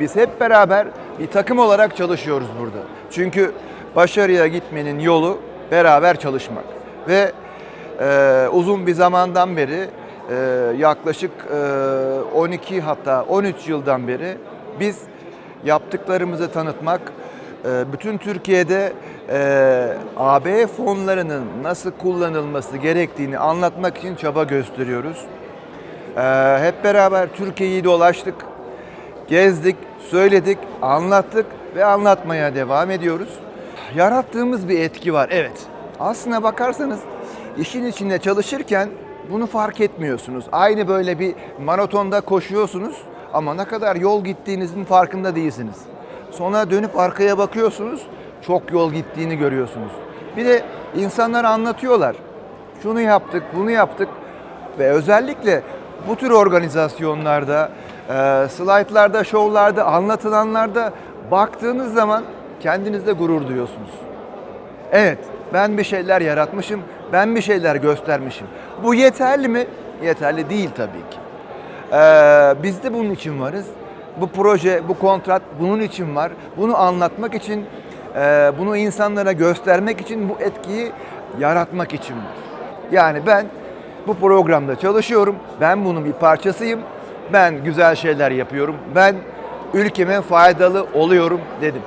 Biz hep beraber bir takım olarak çalışıyoruz burada. Çünkü başarıya gitmenin yolu beraber çalışmak. Ve e, uzun bir zamandan beri e, yaklaşık e, 12 hatta 13 yıldan beri biz yaptıklarımızı tanıtmak, e, bütün Türkiye'de e, AB fonlarının nasıl kullanılması gerektiğini anlatmak için çaba gösteriyoruz. E, hep beraber Türkiye'yi dolaştık, gezdik, söyledik, anlattık ve anlatmaya devam ediyoruz. Yarattığımız bir etki var, evet. Aslına bakarsanız işin içinde çalışırken bunu fark etmiyorsunuz. Aynı böyle bir maratonda koşuyorsunuz ama ne kadar yol gittiğinizin farkında değilsiniz. Sonra dönüp arkaya bakıyorsunuz, çok yol gittiğini görüyorsunuz. Bir de insanlar anlatıyorlar. Şunu yaptık, bunu yaptık ve özellikle bu tür organizasyonlarda, e, slaytlarda, şovlarda, anlatılanlarda baktığınız zaman kendinizde gurur duyuyorsunuz. Evet, ben bir şeyler yaratmışım, ben bir şeyler göstermişim. Bu yeterli mi? Yeterli değil tabii ki. Ee, biz de bunun için varız. Bu proje, bu kontrat bunun için var. Bunu anlatmak için, e, bunu insanlara göstermek için, bu etkiyi yaratmak için var. Yani ben bu programda çalışıyorum. Ben bunun bir parçasıyım. Ben güzel şeyler yapıyorum. Ben ülkeme faydalı oluyorum dedim.